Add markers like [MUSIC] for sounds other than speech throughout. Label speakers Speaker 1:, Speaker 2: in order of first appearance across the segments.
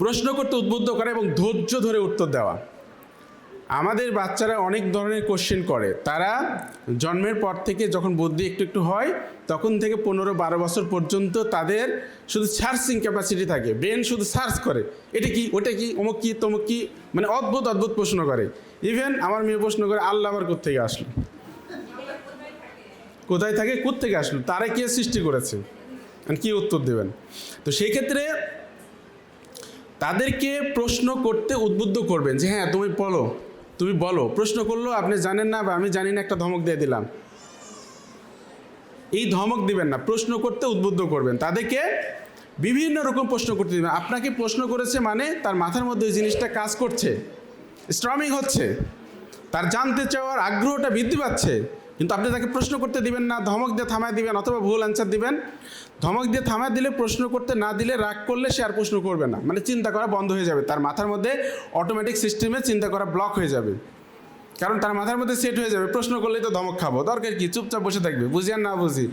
Speaker 1: প্রশ্ন করতে উদ্বুদ্ধ করা এবং ধৈর্য ধরে উত্তর দেওয়া। আমাদের বাচ্চারা অনেক ধরনের কোশ্চেন করে। তারা জন্মের পর থেকে যখন বুদ্ধি একটু একটু হয়, তখন থেকে পনেরো বারো বছর পর্যন্ত তাদের শুধু সার্চিং ক্যাপাসিটি থাকে। ব্রেন শুধু সার্চ করে, এটা কি, ওটা কি, অমুক কি, তমুক কি মানে অদ্ভুত অদ্ভুত প্রশ্ন করে। ইভেন আমার মেয়ে প্রশ্ন করে, আল্লাহ আবার কোথেকে আসলো? কোথায় থাকে কোথেকে আসলো? তারা কে সৃষ্টি করেছে? আর কি উত্তর দেবেন? তো সেই ক্ষেত্রে তাদেরকে প্রশ্ন করতে উদ্বুদ্ধ করবেন যে হ্যাঁ তুমি বলো তুমি বলো। প্রশ্ন করল, আপনি জানেন না বা আমি জানি না, একটা ধমক দিয়ে দিলাম। এই ধমক দিবেন না, প্রশ্ন করতে উদ্বুদ্ধ করবেন। তাদেরকে বিভিন্ন রকম প্রশ্ন করতে দিবেন। আপনাকে প্রশ্ন করেছে মানে তার মাথার মধ্যে ওই জিনিসটা কাজ করছে, স্ট্রমিং হচ্ছে, তার জানতে চাওয়ার আগ্রহটা বৃদ্ধি পাচ্ছে। কিন্তু আপনি তাকে প্রশ্ন করতে দিবেন না, ধমক দিয়ে থামায় দিবেন অথবা ভুল অ্যান্সার দিবেন। ধমক দিয়ে থামায় দিলে প্রশ্ন করতে না দিলে রাগ করলে সে আর প্রশ্ন করবে না। মানে চিন্তা করা বন্ধ হয়ে যাবে। তার মাথার মধ্যে অটোমেটিক সিস্টেমে চিন্তা করা ব্লক হয়ে যাবে। কারণ তার মাথার মধ্যে সেট হয়ে যাবে। প্রশ্ন করলেই তো ধমক খাব। দরকার কি? চুপচাপ বসে থাকবে। বুঝি আর না বুঝি?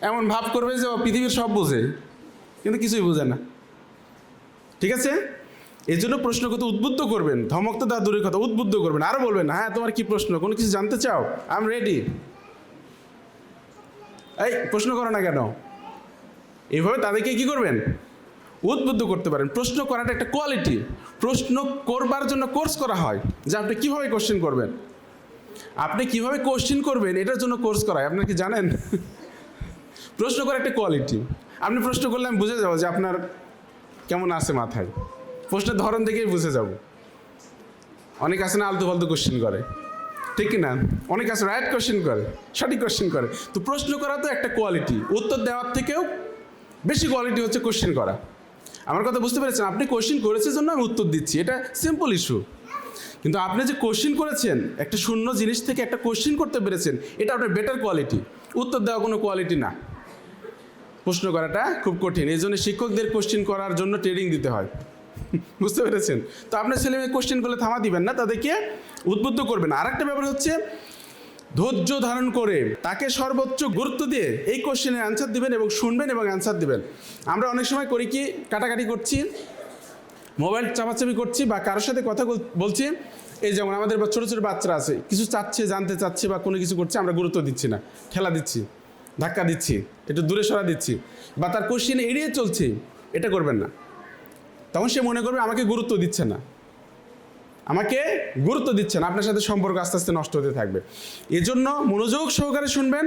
Speaker 1: এমন ভাব করবে যে পৃথিবীর সব বুঝে। কিন্তু কিছুই বুঝে না। ঠিক আছে? এই জন্য প্রশ্ন করতে উদ্বুদ্ধ করবেন। ধমক তো দূরের কথা, উদ্বুদ্ধ করবেন। আরও বলবেন হ্যাঁ তোমার কি প্রশ্ন? কোনো কিছু জানতে চাও? আই এম রেডি এই, প্রশ্ন করো না কেন? এইভাবে তাদেরকে কি করবেন? উদ্বুদ্ধ করতে পারেন। প্রশ্ন করাটা একটা কোয়ালিটি প্রশ্ন করবার জন্য কোর্স করা হয়, যে আপনি কীভাবে কোশ্চেন করবেন? আপনি কীভাবে কোশ্চেন করবেন? এটার জন্য কোর্স করা হয়। আপনার কি জানেন? প্রশ্ন করা একটা কোয়ালিটি আপনি প্রশ্ন করলে আমি বুঝে যাব যে আপনার কেমন আছে মাথায়। প্রশ্নের ধরন দেখেই বুঝে যাব। অনেক আছে না আলতু ফালতু কোশ্চেন করে। ঠিক না অনেক আছে রাইট কোশ্চেন করে, সঠিক কোশ্চেন করে। তো প্রশ্ন করা তো একটা কোয়ালিটি উত্তর দেওয়ার থেকেও বেশি কোয়ালিটি হচ্ছে কোশ্চেন করা। আমার কথা বুঝতে পেরেছেন? আপনি কোশ্চেন করেছেন জন্য আমি উত্তর দিচ্ছি। এটা সিম্পল ইস্যু কিন্তু আপনি যে কোশ্চেন করেছেন, একটা শূন্য জিনিস থেকে একটা কোশ্চেন করতে পেরেছেন, এটা আপনার বেটার কোয়ালিটি উত্তর দেওয়া কোনো কোয়ালিটি না। প্রশ্ন করাটা খুব কঠিন। এই জন্য শিক্ষকদের কোশ্চেন করার জন্য ট্রেনিং দিতে হয়। [LAUGHS] বুঝতে পেরেছেন? তো আপনার ছেলে মেয়ে কোশ্চেন করলে থামা দিবেন না, তাদেরকে উদ্বুদ্ধ করবেন। আর একটা ব্যাপার হচ্ছে, ধৈর্য ধারণ করে তাকে সর্বোচ্চ গুরুত্ব দিয়ে এই কোশ্চেনের অ্যান্সার দিবেন এবং শুনবেন এবং অ্যান্সার দিবেন। আমরা অনেক সময় করি কি, কাটাকাটি করছি মোবাইল চাপাচাপি করছি বা কারোর সাথে কথা বলছি, এই যেমন আমাদের ছোটো ছোটো বাচ্চারা আছে, কিছু চাচ্ছে, জানতে চাচ্ছে বা কোনো কিছু করছে, আমরা গুরুত্ব দিচ্ছি না। ঠেলা দিচ্ছি, ধাক্কা দিচ্ছি, একটু দূরে সরা দিচ্ছি, বা তার কোশ্চেন এড়িয়ে চলছি, এটা করবেন না। তখন সে মনে করবে আমাকে গুরুত্ব দিচ্ছে না। আমাকে গুরুত্ব দিচ্ছে না, আপনার সাথে সম্পর্ক আস্তে আস্তে নষ্ট হতে থাকবে। এজন্য মনোযোগ সহকারে শুনবেন,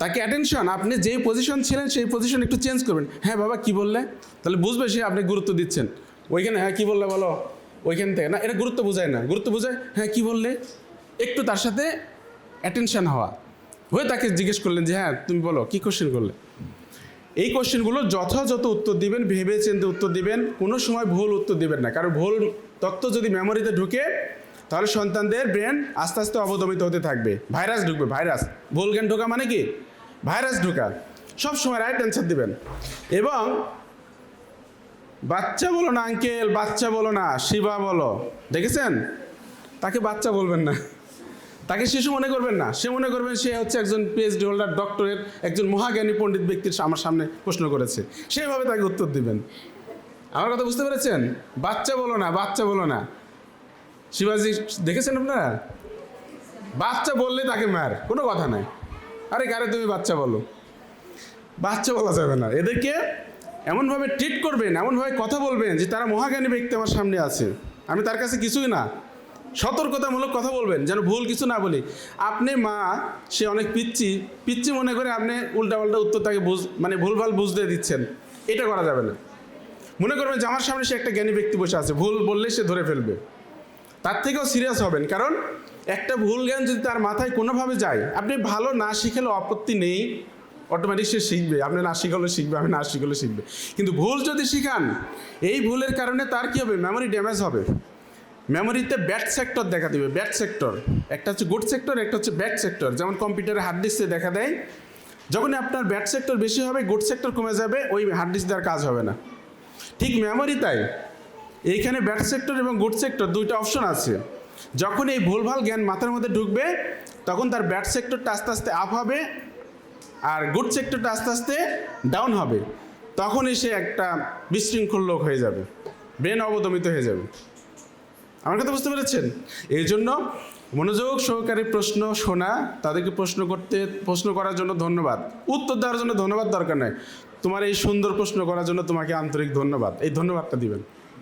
Speaker 1: তাকে অ্যাটেনশন আপনি যেই পজিশন ছিলেন সেই পজিশন একটু চেঞ্জ করবেন। হ্যাঁ বাবা, কি বললে? তাহলে বুঝবে সে আপনি গুরুত্ব দিচ্ছেন। ওইখানে হ্যাঁ কি বললে বলো? ওইখান থেকে, না, এটা গুরুত্ব বোঝায় না। গুরুত্ব বোঝায় হ্যাঁ কি বললে? একটু তার সাথে অ্যাটেনশন হওয়া। হয়ে তাকে জিজ্ঞেস করলেন যে হ্যাঁ তুমি বলো, কি কোশ্চেন করলে? এই কোশ্চেনগুলো যথাযথ উত্তর দিবেন ভেবে চিন্তে উত্তর দিবেন, কোনো সময় ভুল উত্তর দিবেন না। কারণ ভুল তত্ত্ব যদি মেমোরিতে ঢুকে, তাহলে সন্তানদের ব্রেন আস্তে আস্তে অবদমিত হতে থাকবে। ভাইরাস ঢুকবে ভাইরাস ভুল জ্ঞান ঢোকা মানে কি? ভাইরাস ঢোকা। সব সময় রাইট অ্যান্সার দিবেন। এবং বাচ্চা বলো না আঙ্কেল বাচ্চা বলো না, শিবা বলো। দেখেছেন? তাকে বাচ্চা বলবেন না। তাকে শিশু মনে করবেন না। সে মনে করবেন সে হচ্ছে একজন পিএইচডি হোল্ডার ডক্টরের একজন মহাজ্ঞানী পণ্ডিত ব্যক্তির আমার সামনে প্রশ্ন করেছে। সেভাবে তাকে উত্তর দিবেন। আমার কথা বুঝতে পেরেছেন? বাচ্চা বলো না, বাচ্চা বলো না। শিবাজি, দেখেছেন আপনারা? বাচ্চা বললে তাকে মার, কোনো কথা নাই। আরে কারে তুমি বাচ্চা বলো? বাচ্চা বলা যাবে না। এদেরকে এমনভাবে ট্রিট করবেন, এমনভাবে কথা বলবেন যে তারা মহাজ্ঞানী ব্যক্তি আমার সামনে আছে। আমি তার কাছে কিছুই না। সতর্কতামূলক কথা বলবেন, যেন ভুল কিছু না বলি। আপনি মা, সে অনেক পিচ্ছি পিচ্ছি মনে করে আপনি উল্টাপাল্টা উত্তর তাকে বুঝ মানে ভুলভাল বুঝতে দিচ্ছেন। এটা করা যাবে না। মনে করবেন যে আমার সামনে সে একটা জ্ঞানী ব্যক্তি বসে আছে, ভুল বললে সে ধরে ফেলবে। তার থেকেও সিরিয়াস হবেন, কারণ একটা ভুল জ্ঞান যদি তার মাথায় কোনোভাবে যায়, আপনি ভালো না শিখেলেও আপত্তি নেই অটোমেটিক সে শিখবে। আপনি না শিখালে শিখবে, আমি না শিখালে শিখবে। কিন্তু ভুল যদি শিখান, এই ভুলের কারণে তার কী হবে? মেমোরি ড্যামেজ হবে। মেমোরিতে ব্যাড সেক্টর দেখা দিবে ব্যাড সেক্টর। একটা হচ্ছে গুড সেক্টর, একটা হচ্ছে ব্যাড সেক্টর। যেমন কম্পিউটারে হার্ড ডিস্কে দেখা দেয়, যখনই আপনার ব্যাড সেক্টর বেশি হবে, গুড সেক্টর কমে যাবে, ওই হার্ড ডিস্ক দেওয়ার কাজ হবে না। ঠিক মেমোরি তাই। এইখানে ব্যাড সেক্টর এবং গুড সেক্টর দুইটা অপশন আছে। যখন এই ভুলভাল জ্ঞান মাথার মধ্যে ঢুকবে, তখন তার ব্যাড সেক্টরটা আস্তে আস্তে আপ হবে আর গুড সেক্টরটা আস্তে আস্তে ডাউন হবে। তখনই সে একটা বিশৃঙ্খল লোক হয়ে যাবে, ব্রেন অবদমিত হয়ে যাবে। আমার কথা বুঝতে পেরেছেন? এই জন্য মনোযোগ সহকারে প্রশ্ন শোনা, তাদেরকে প্রশ্ন করতে, প্রশ্ন করার জন্য ধন্যবাদ। উত্তর দেওয়ার জন্য ধন্যবাদ দরকার নাই। তোমার এই সুন্দর প্রশ্ন করার জন্য তোমাকে আন্তরিক ধন্যবাদ। এই ধন্যবাদটা দিবেন।